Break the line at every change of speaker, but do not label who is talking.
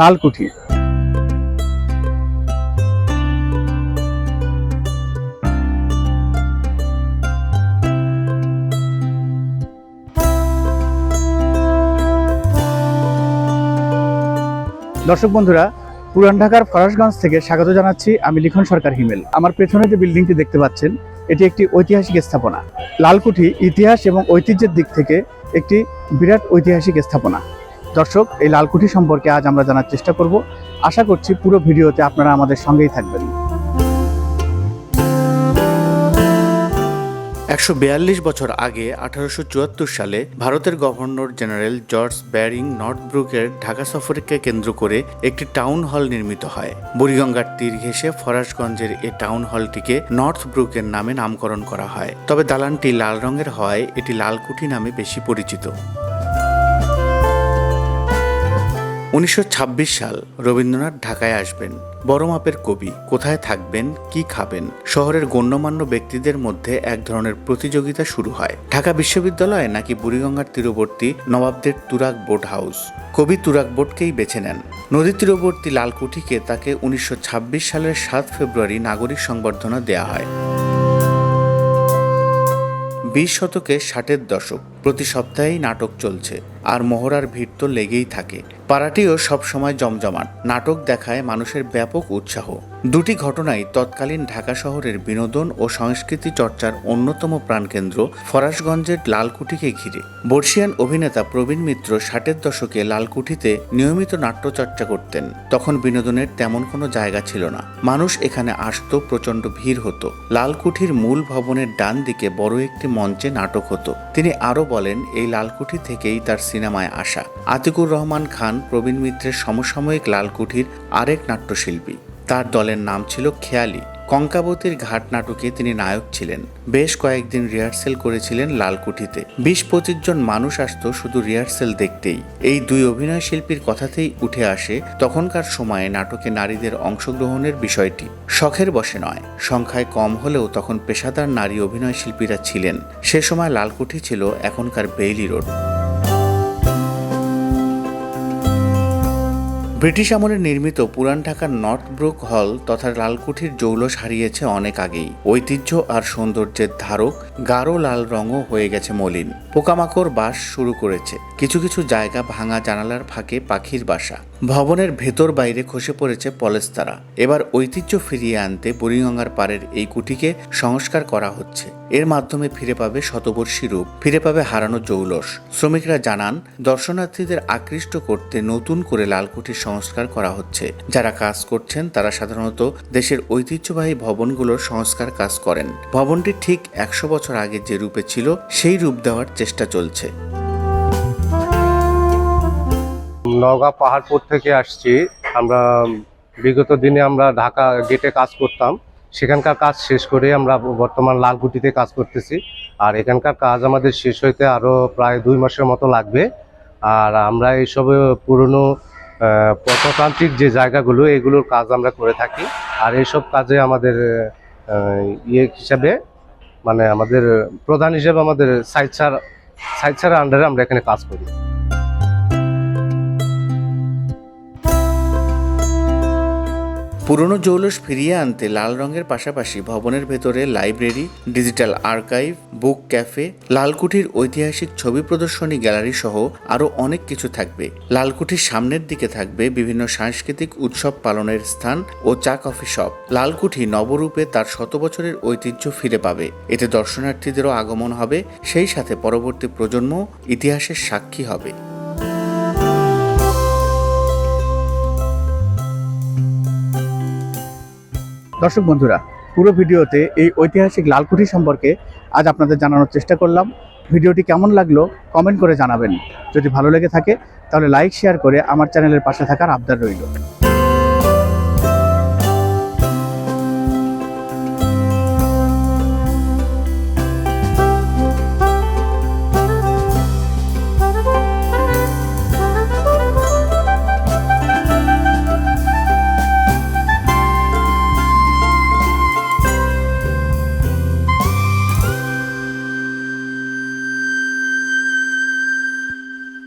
লালকুঠি। দর্শক বন্ধুরা, পুরান ঢাকার ফরাসগঞ্জ থেকে স্বাগত জানাচ্ছি আমি লিখন সরকার হিমেল। আমার পেছনে যে বিল্ডিংটি দেখতে পাচ্ছেন, এটি একটি ঐতিহাসিক স্থাপনা। লালকুঠি ইতিহাস এবং ঐতিহ্যের দিক থেকে একটি বিরাট ঐতিহাসিক স্থাপনা। দর্শক, এই লালকুঠি সম্পর্কে আজ আমরা জানার চেষ্টা করব। আশা করছি পুরো ভিডিওতে আপনারা আমাদের সঙ্গেই থাকবেন।
একশো বিয়াল্লিশ বছর আগে আঠারোশো চুয়াত্তর সালে ভারতের গভর্নর জেনারেল জর্জ ব্যারিং নর্থব্রুকের ঢাকা সফরকে কেন্দ্র করে একটি টাউন হল নির্মিত হয়। বুড়িগঙ্গার তীর ঘেঁষে ফরাসগঞ্জের এ টাউন হলটিকে নর্থ ব্রুকের নামে নামকরণ করা হয়। তবে দালানটি লাল রঙের হওয়ায় এটি লালকুঠি নামে বেশি পরিচিত। উনিশশো ছাব্বিশ সাল রবীন্দ্রনাথ ঢাকায় আসবেন। বড় মাপের কবি, কোথায় থাকবেন, কি খাবেন? শহরের গণ্যমান্য ব্যক্তিদের মধ্যে এক ধরনের প্রতিযোগিতা শুরু হয়। ঢাকা বিশ্ববিদ্যালয়ে নাকি বুড়িগঙ্গার তীরবর্তী নবাবদের তুরাগ বোট হাউস। কবি তুরাগ বোটকেই বেছে নেন। নদী তীরবর্তী লালকুঠিকে তাকে উনিশশো ছাব্বিশ সালের সাত ফেব্রুয়ারি নাগরিক সংবর্ধনা দেয়া হয়। বিশ শতকে ষাটের দশক। প্রতি সপ্তাহেই নাটক চলছে, আর মহড়ার ভিড় তো লেগেই থাকে। পাড়াটিও সবসময় জমজমাট, নাটক দেখায় মানুষের ব্যাপক উৎসাহ। দুটি ঘটনাই তৎকালীন ঢাকা শহরের বিনোদন ও সংস্কৃতি চর্চার অন্যতম প্রাণকেন্দ্র ফরাসগঞ্জের লালকুঠিকে ঘিরে। বর্ষিয়ান অভিনেতা প্রবীণ মিত্র ষাটের দশকে লালকুঠিতে নিয়মিত নাট্যচর্চা করতেন। তখন বিনোদনের তেমন কোনো জায়গা ছিল না। মানুষ এখানে আসতো, প্রচণ্ড ভিড় হতো। লালকুঠির মূল ভবনের ডান দিকে বড় একটি মঞ্চে নাটক হতো। তিনি আরও বলেন, এই লালকুঠি থেকেই তার সিনেমায় আসা। আতিকুর রহমান খান, প্রবীণ মিত্রের সমসাময়িক লালকুঠির আরেক নাট্যশিল্পী। তার দলের নাম ছিল খেয়ালি। কঙ্কাবতীর ঘাট নাটকে তিনি নায়ক ছিলেন। বেশ কয়েকদিন রিহার্সেল করেছিলেন লালকুঠিতে। বিশ পঁচিশ জন মানুষ আসতো শুধু রিহার্সেল দেখতেই। এই দুই অভিনয় শিল্পীর কথাতেই উঠে আসে তখনকার সময়ে নাটকে নারীদের অংশগ্রহণের বিষয়টি। শখের বসে নয়, সংখ্যায় কম হলেও তখন পেশাদার নারী অভিনয় শিল্পীরা ছিলেন। সে সময় লালকুঠি ছিল এখনকার বেইলি রোড। ব্রিটিশ আমলে নির্মিত পুরান ঢাকার নর্থ ব্রুক হল তথা লালকুঠির জৌলস হারিয়েছে অনেক আগেই। ঐতিহ্য আর সৌন্দর্যের ধারক গাঢ় লাল রঙও হয়ে গেছে মলিন। পোকামাকড় বাস শুরু করেছে। কিছু কিছু জায়গা ভাঙা জানালার ফাঁকে পাখির বাসা। ভবনের ভেতর বাইরে খসে পড়েছে পলেস্তারা। এবার ঐতিহ্য ফিরিয়ে আনতে বুড়িগঙ্গার পাড়ের এই কুটিকে সংস্কার করা হচ্ছে। এর মাধ্যমে ফিরে পাবে শতবর্ষী রূপ, ফিরে পাবে হারানো জৌলস। শ্রমিকরা জানান, দর্শনার্থীদের আকৃষ্ট করতে নতুন করে লালকুঠির সংস্কার করা হচ্ছে। যারা কাজ করছেন, তারা সাধারণত দেশের ঐতিহ্যবাহী ভবনগুলোর সংস্কার কাজ করেন। ভবনটি ঠিক একশো বছর আগে যে রূপে ছিল, সেই রূপ দেওয়ার চেষ্টা চলছে।
নওগাঁ পাহাড়পুর থেকে আসছি। আমরা বিগত দিনে আমরা ঢাকা গেটে কাজ করতাম। সেখানকার কাজ শেষ করে আমরা বর্তমান লালকুটিতে কাজ করতেছি। আর এখানকার কাজ আমাদের শেষ হইতে আরও প্রায় দুই মাসের মতো লাগবে। আর আমরা এইসব পুরনো আহ, প্রত্নতান্ত্রিক যে জায়গাগুলো এগুলোর কাজ আমরা করে থাকি। আর এইসব কাজে আমাদের ইয়ে হিসাবে মানে আমাদের প্রধান হিসেবে আমাদের সাইড স্যার সাইড স্যারের আন্ডারে আমরা এখানে কাজ করি।
পুরনো জৌলস ফিরিয়ে আনতে লাল রঙের পাশাপাশি ভবনের ভেতরে library, digital archive, book cafe, লালকুঠির ঐতিহাসিক ছবি প্রদর্শনী গ্যালারি সহ আরও অনেক কিছু থাকবে। লালকুঠির সামনের দিকে থাকবে বিভিন্ন সাংস্কৃতিক উৎসব পালনের স্থান ও চা কফি শপ। লালকুঠি নবরূপে তার শত বছরের ঐতিহ্য ফিরে পাবে। এতে দর্শনার্থীদেরও আগমন হবে। সেই সাথে পরবর্তী প্রজন্ম ইতিহাসের সাক্ষী হবে।
দর্শক বন্ধুরা, পুরো ভিডিওতে এই ঐতিহাসিক লালকুঠি সম্পর্কে আজ আপনাদের জানানোর চেষ্টা করলাম। ভিডিওটি কেমন লাগল কমেন্ট করে জানাবেন। যদি ভালো লেগে থাকে, তাহলে লাইক, শেয়ার করে আমার চ্যানেলের পাশে থাকার আবদার রইল।